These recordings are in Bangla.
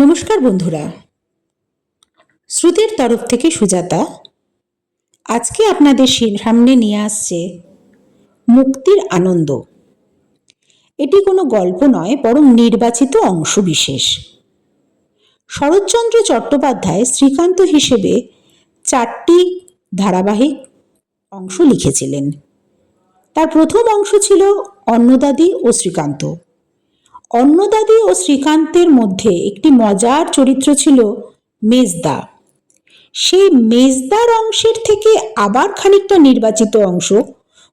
নমস্কার বন্ধুরা। শ্রুতির তরফ থেকে সুজাতা, আজকে আপনাদের সামনে নিয়ে আসছে মুক্তির আনন্দ। এটি কোনো গল্প নয়, বরং নির্বাচিত অংশ বিশেষ। শরৎচন্দ্র চট্টোপাধ্যায় শ্রীকান্ত হিসেবে চারটি ধারাবাহিক অংশ লিখেছিলেন। তার প্রথম অংশ ছিল অন্নদাদি ও শ্রীকান্ত। অন্নদাদি ও শ্রীকান্তের মধ্যে একটি মজার চরিত্র ছিল মেজদা। সেই মেজদার অংশের থেকে আবার খানিকটা নির্বাচিত অংশ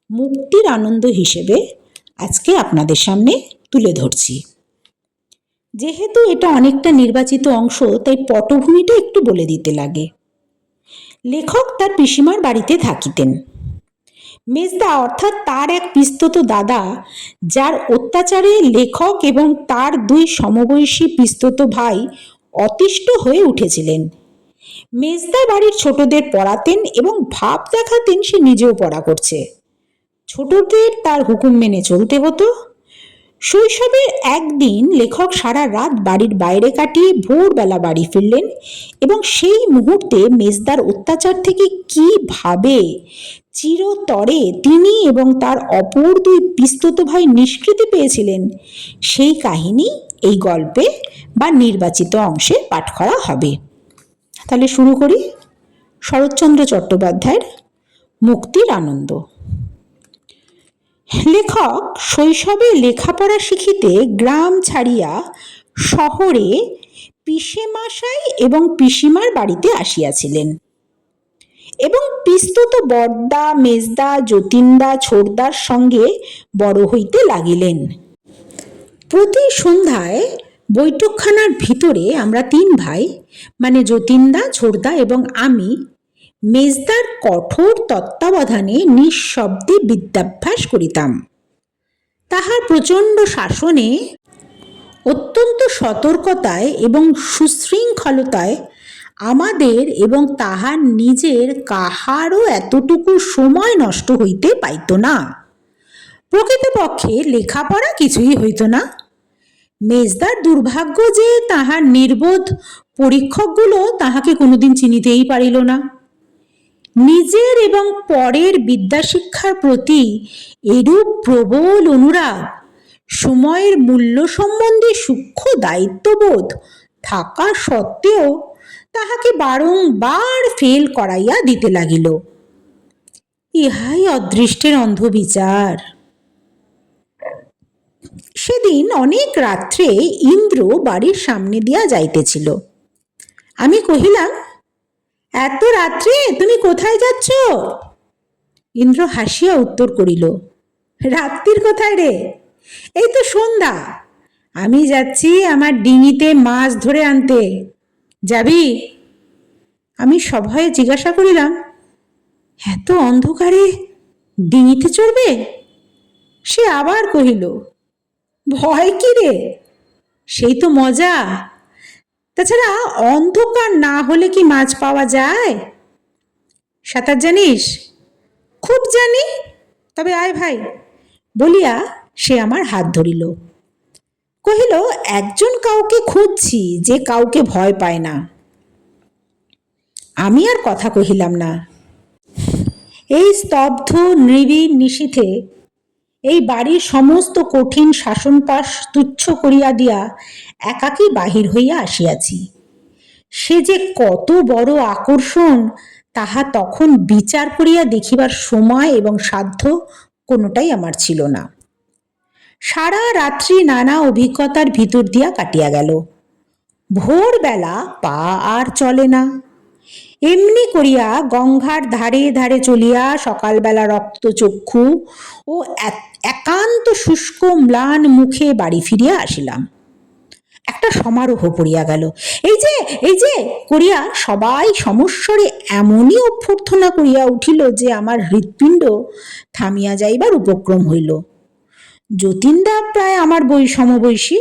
মুক্তির আনন্দ হিসেবে আজকে আপনাদের সামনে তুলে ধরছি। যেহেতু এটা অনেকটা নির্বাচিত অংশ, তাই পটভূমিটা একটু বলে দিতে লাগে। লেখক তার পিসিমার বাড়িতে থাকিতেন। মেজদা, অর্থাৎ তার এক পিস্তত দাদা, যার অত্যাচারে লেখক এবং তার দুই সমবয়সী পিস্তত ভাই অতিষ্ঠ হয়ে উঠেছিলেন। মেজদা বাড়ির ছোটদের পড়াতেন এবং ভাব দেখাতেন সে নিজেও পড়া করছে। ছোটদের তার হুকুম মেনে চলতে হতো। শৈশবের একদিন লেখক সারা রাত বাড়ির বাইরে কাটিয়ে ভোরবেলা বাড়ি ফিরলেন এবং সেই মুহূর্তে মেজদার অত্যাচার থেকে কি ভাবে চিরতরে তিনি এবং তার অপর দুই পিস্তত ভাই নিষ্কৃতি পেয়েছিলেন। সেই কাহিনী এই গল্পে বা নির্বাচিত অংশে পাঠ করা হবে। তাহলে শুরু করি। শরৎচন্দ্র চট্টোপাধ্যায়ের মুক্তির আনন্দ। লেখক শৈশবে লেখাপড়া শিখিতে গ্রাম ছাড়িয়া শহরে পিসেমাশাই এবং পিসিমার বাড়িতে আসিয়াছিলেন। এবং পিস্তত বড়দা মেজদা, যতীনদা ছোড়দার সঙ্গে বড় হইতে লাগিলেন। প্রতি সন্ধ্যায় বৈঠকখানার ভিতরে আমরা তিন ভাই মানে যতীনদা ছোড়দা এবং আমি, মেজদার কঠোর তত্ত্বাবধানে নিঃশব্দে বিদ্যাভ্যাস করিতাম। তাহার প্রচণ্ড শাসনে অত্যন্ত সতর্কতায় এবং সুশৃঙ্খলতায় আমাদের এবং তাহার নিজের কাহারও এতটুকু সময় নষ্ট হইতে পাইত না। প্রকৃতপক্ষে লেখাপড়া কিছুই হইত না। মেজদার দুর্ভাগ্য যে তাহার নির্বোধ পরীক্ষকগুলো তাহাকে কোনোদিন চিনিতেই পারিল না। নিজের এবং পরের বিদ্যাশিক্ষার প্রতি এরূপ প্রবল অনুরাগ, সময়ের মূল্য সম্বন্ধে সূক্ষ্ম দায়িত্ববোধ থাকা সত্ত্বেও তাহাকে বারংবার ফেল করাইয়া দিতে লাগিল। ইহাই অদৃষ্টের অন্ধবিচার। সেদিন অনেক রাত্রে ইন্দ্র বাড়ির সামনে দিয়া যাইতেছিল। আমি কহিলাম, এত রাত্রে তুমি কোথায় যাচ্ছ? ইন্দ্র হাসিয়া উত্তর করিল, রাত্রির কোথায় রে? এই তো সন্ধ্যা। আমি যাচ্ছি আমার ডিঙিতে মাছ ধরে আনতে। যাবি? আমি সভয়ে জিজ্ঞাসা করিলাম, এত অন্ধকারে ডিঙিতে চড়বে? সে আবার কহিল, ভয় কি রে? সেই তো মজা। তাছাড়া অন্ধকার না হলে কি মাছ পাওয়া যায়? সাঁতার জানিস? খুব জানি। তবে আয় ভাই। বলিয়া সে আমার হাত ধরিল। কহিল, একজন কাউকে খুঁজছি যে কাউকে ভয় পায় না। আমি আর কথা কহিলাম না। এই স্তব্ধ, নিবিড় নিশীথে এই বাড়ির সমস্ত কঠিন শাসনপাশ তুচ্ছ করিয়া দিয়া একাকী বাহির হইয়া আসিয়াছি। সে যে কত বড় আকর্ষণ, তাহা তখন বিচার করিয়া দেখিবার সময় এবং সাধ্য কোনোটাই আমার ছিল না। সারা রাত্রি নানা অভিজ্ঞতার ভিতর দিয়া কাটিয়া গেল। ভোরবেলা পা আর চলে না। এমনি করিয়া গঙ্গার ধারে ধারে চলিয়া সকালবেলা রক্তচক্ষু ও এক- একান্ত শুষ্ক ম্লান মুখে বাড়ি ফিরিয়া আসিলাম। একটা সমারোহ পড়িয়া গেল। এই যে এই যে, করিয়া সবাই সমস্বরে এমনই অভ্যর্থনা করিয়া উঠিল যে আমার হৃৎপিণ্ড থামিয়া যাইবার উপক্রম হইল। যতীনদা প্রায় আমার বই সমবয়সী।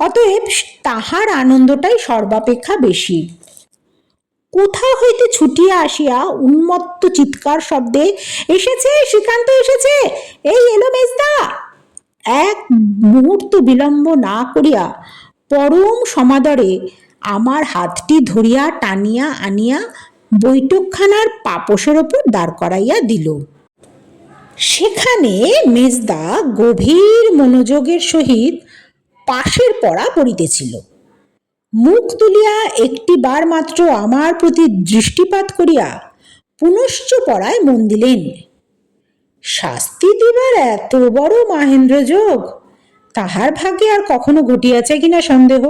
অতএব তাহার আনন্দটাই সর্বাপেক্ষা বেশি। কোথা হইতে ছুটিয়া আসিয়া উন্মত্ত চিৎকার শব্দে, এসেছে, শ্রীকান্ত এসেছে, এই এলো মেজদা! এক মুহূর্ত বিলম্ব না করিয়া পরম সমাদরে আমার হাতটি ধরিয়া টানিয়া আনিয়া বৈঠকখানার পাপোশের ওপর দাঁড় করাইয়া দিল। সেখানে মেজদা গভীর মনোযোগের সহিত পাশের পড়া পড়িতেছিল। মুখ তুলিয়া একটি বার মাত্র আমার প্রতি দৃষ্টিপাত করিয়া পুনশ্চ পড়ায় মন দিলেন। শাস্তি দিবার এত বড় মাহেন্দ্র যোগ, তাহার ভাগ্যে আর কখনো ঘটিয়াছে কিনা সন্দেহ?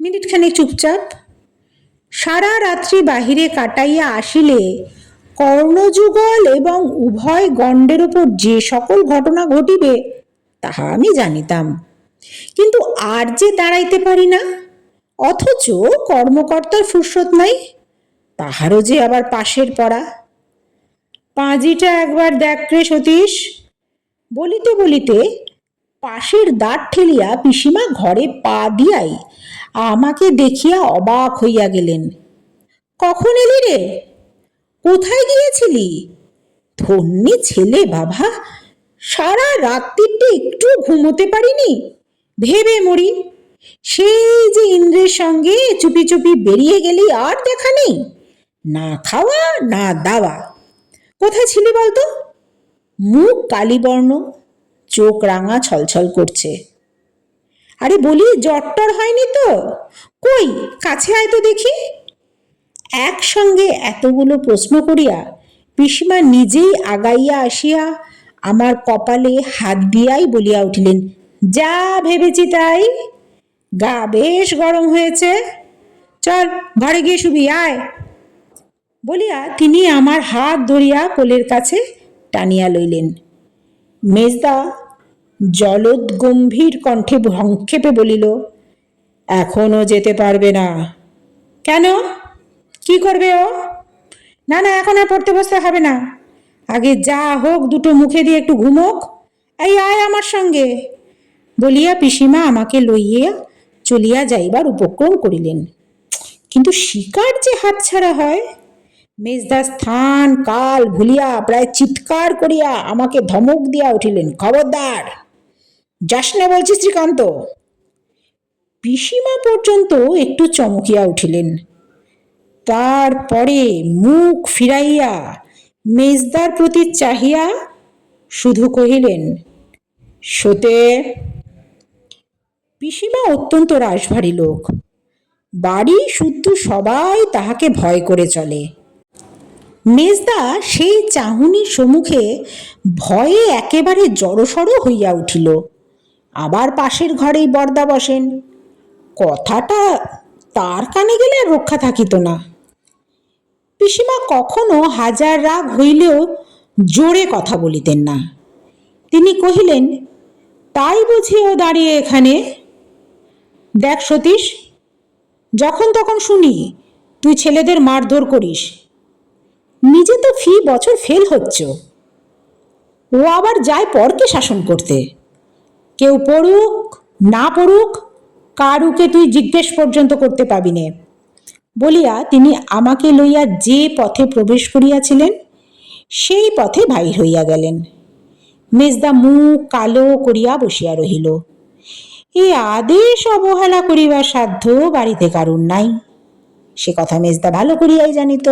মিনিটখানেক চুপচাপ। সারা রাত্রি বাহিরে কাটাইয়া আসিলে কর্ণযুগল এবং উভয় গণ্ডের উপর যে সকল ঘটনা ঘটিবে, তাহা আমি জানিতাম। কিন্তু আর যে দাঁড়াইতে পারি না, অথচ কর্মকর্তার ফুরসত নাই, তাহারও যে আবার পাশের পড়া। পাঁজিটা একবার দেখ রে সতীশ, বলিতে বলিতে পাশের দাঁত ঠেলিয়া পিসিমা ঘরে পা দিয়াই আমাকে দেখিয়া অবাক হইয়া গেলেন। কখন এলি রে? কোথায় গিয়েছিলি? ধন্যী ছেলে বাবা, সারা রাত্রিটা একটু ঘুমোতে পারিনি? ভেবে মরি, সেই যে ইন্দ্রের সঙ্গে চুপি চুপি বেরিয়ে গেলি আর দেখা নেই, না খাওয়া, না দাওয়া। কোথায় ছিলি বলতো? মুখ কালীবর্ণ চোখ রাঙা ছলছল করছে। আরে বলি, জ্বরটর হয়নি তো? কই, কাছে আয় তো দেখি। একসঙ্গে এতগুলো প্রশ্ন করিয়া পিসিমা নিজেই আগাইয়া আসিয়া আমার কপালে হাত দিয়াই বলিয়া উঠিলেন, যা ভেবেছি তাই। গা বেশ গরম হয়েছে। চল ঘরে গিয়ে শুবি, আয়। বলিয়া তিনি আমার হাত ধরিয়া কোলের কাছে টানিয়া লইলেন। মেজদা জলদ গম্ভীর কণ্ঠে সংক্ষেপে বলিল এখনও যেতে পারবে না। কেন? কি করবে ও? না না, এখন আর পড়তে বসতে হবে না। আগে যা হোক, দুটো মুখে দিয়ে একটু ঘুমোক। এই আয় আমার সঙ্গে। বলিয়া পিসিমা আমাকে লইয়া চলিয়া যাইবার উপক্রম করিলেন। কিন্তু শিকার যে হাতছাড়া হয়? মেজদা স্থান, কাল ভুলিয়া প্রায় চিৎকার করিয়া আমাকে ধমক দিয়া উঠিলেন, খবরদার, যাস না বলছি শ্রীকান্ত। পিসিমা পর্যন্ত একটু চমকিয়া উঠিলেন। তারপরে মুখ ফিরাইয়া মেজদার প্রতি চাহিয়া শুধু কহিলেন, সতে, পিসিমা অত্যন্ত রাশভারী লোক। বাড়ি শুদ্ধ সবাই তাহাকে ভয় করে চলে। মেজদা সেই চাহুনির সম্মুখে ভয়ে একেবারে জড়সড় হইয়া উঠিল। আবার পাশের ঘরেই বর্দা বসেন। কথাটা তার কানে গেলে আর রক্ষা থাকিত না। পিসিমা কখনো হাজার রাগ হইলেও জোরে কথা বলিতেন না। তিনি কহিলেন, তাই বুঝি ও দাঁড়িয়ে এখানে? দেখ সতীশ, যখন তখন শুনি তুই ছেলেদের মারধর করিস। নিজে তো ফি বছর ফেল হচ্ছ। ও আবার যায় পরকে শাসন করতে। কেউ পড়ুক, না পড়ুক কারুকে তুই জিজ্ঞেস পর্যন্ত করতে পাবি নে। বলিয়া তিনি আমাকে লইয়া যে পথে প্রবেশ করিয়াছিলেন, সেই পথে বাহির হইয়া গেলেন। মেজদা মুখ কালো করিয়া বসিয়া রহিল। এ আদেশ অবহেলা করিবার সাধ্য বাড়িতে কারুর নাই। সে কথা মেজদা ভালো করিয়াই জানিত।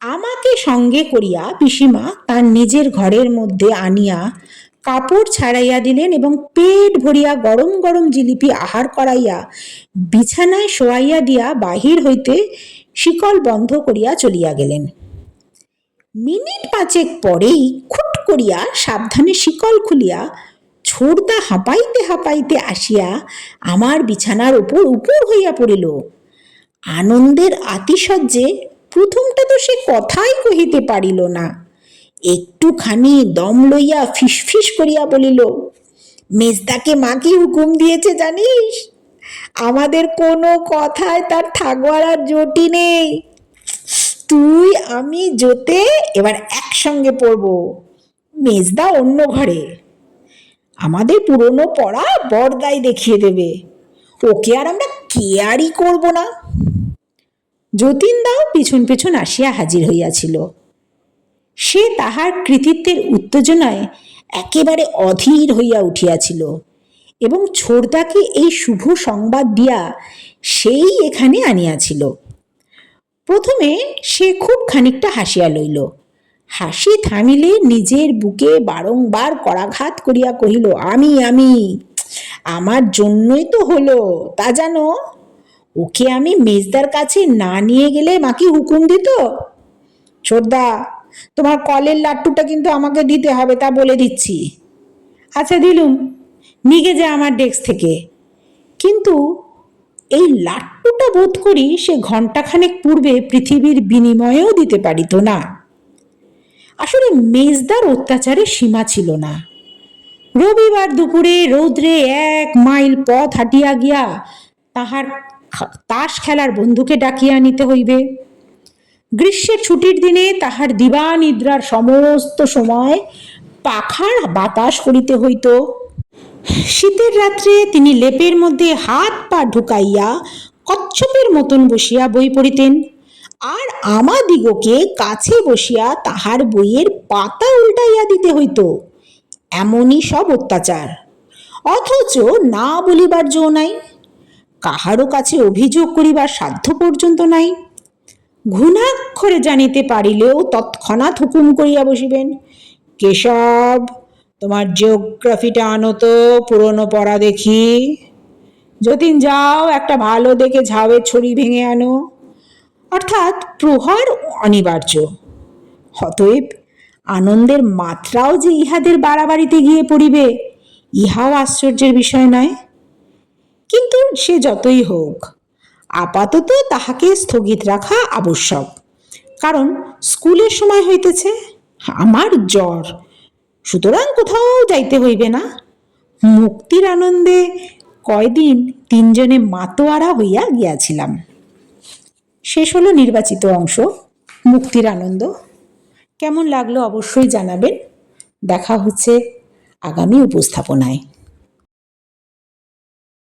আমাকে সঙ্গে করিয়া পিসিমা তার নিজের ঘরের মধ্যে আনিয়া কাপড় ছাড়াইয়া দিলেন এবং পেট ভরিয়া গরম গরম জিলিপি আহার করাইয়া বিছানায় শোয়াইয়া দিয়া বাহির হইতে শিকল বন্ধ করিয়া চলিয়া গেলেন। মিনিট পাঁচেক পরেই খুট করিয়া সাবধানে শিকল খুলিয়া ছোড়দা হাঁপাইতে হাঁপাইতে আসিয়া আমার বিছানার উপর উপর হইয়া পড়িল। আনন্দের আতিশয্যে প্রথমটা তো সে কথাই কহিতে পারিল না। একটুখানি দম লইয়া ফিসফিস করিয়া বলিল, মেজদাকে মা কি হুকুম দিয়েছে জানিস? আমাদের কোনো কথায় তার থাকবার আর জটি নেই। তুই, আমি, জোতে এবার একসঙ্গে পড়ব। মেজদা অন্য ঘরে। আমাদের পুরনো পড়া বড়দাই দেখিয়ে দেবে। ওকে আর আমরা কেয়ারই করব না। যতীন দাও পিছন পিছন আসিয়া হাজির হইয়াছিল। সে তাহার কৃতিত্বের উত্তেজনায় একেবারে অধীর হইয়া উঠিয়াছিল এবং ছোড়দাকে এই শুভ সংবাদ দিয়া সেই এখানে আনিয়াছিল। প্রথমে সে খুব খানিকটা হাসিয়া লইল। হাসি থামিলে নিজের বুকে বারংবার করাঘাত করিয়া কহিল, আমি আমি, আমার জন্যই তো হলো, তা জানো, ওকে আমি মেজদার কাছে না নিয়ে গেলে মাকে হুকুম দিত? ছোটদা তোমার কলের লাট্টুটা কিন্তু আমাকে দিতে হবে, তা বলে দিচ্ছি। আচ্ছা দিলুম, নিগে যা আমার ডেস্ক থেকে। কিন্তু এই লাট্টুটা বোধ করি সে ঘণ্টাখানেক পূর্বে পৃথিবীর বিনিময়েও দিতে পারিত না। আসলে মেজদার অত্যাচারের সীমা ছিল না। রবিবার দুপুরে রৌদ্রে এক মাইল পথ হাঁটিয়া গিয়া তাহার তাস খেলার বন্ধুকে ডাকিয়া নিতে হইবে। গ্রীষ্মের ছুটির দিনে তাহার দিবা নিদ্রার সমস্ত সময় পাখার বাতাস করিতে হইত। শীতের রাত্রে তিনি লেপের মধ্যে হাত পা ঢুকাইয়া কচ্ছপের মতন বসিয়া বই পড়িতেন। আর আমাদিগকে কাছে বসিয়া তাহার বইয়ের পাতা উল্টাইয়া দিতে হইত। এমনই সব অত্যাচার। অথচ না বলিবার জো নাই, কাহারও কাছে অভিযোগ করিবার সাধ্য পর্যন্ত নাই। ঘুণাক্ষরে জানিতে পারিলেও তৎক্ষণাৎ হুকুম করিয়া বসিবেন। কেশব, তোমার জিওগ্রাফিটা আনো তো পুরনো পড়া দেখি। যতীন যাও, একটা ভালো দেখে ঝাউয়ের ছড়ি ভেঙে আনো। অর্থাৎ প্রহার অনিবার্য। অতএব আনন্দের মাত্রাও যে ইহাদের বাড়াবাড়িতে গিয়ে পড়িবে, ইহাও আশ্চর্যের বিষয় নয়। কিন্তু সে যতই হোক আপাতত তাহাকে স্থগিত রাখা আবশ্যক। কারণ স্কুলের সময় হইতেছে, আমার জ্বর। সুতরাং কোথাও যাইতে হইবে না। মুক্তির আনন্দে কয়দিন তিনজনে মাতোয়ারা হইয়া গিয়াছিলাম। শেষ হলো নির্বাচিত অংশ, মুক্তির আনন্দ। কেমন লাগল অবশ্যই জানাবেন। দেখা হচ্ছে আগামী উপস্থাপনায়।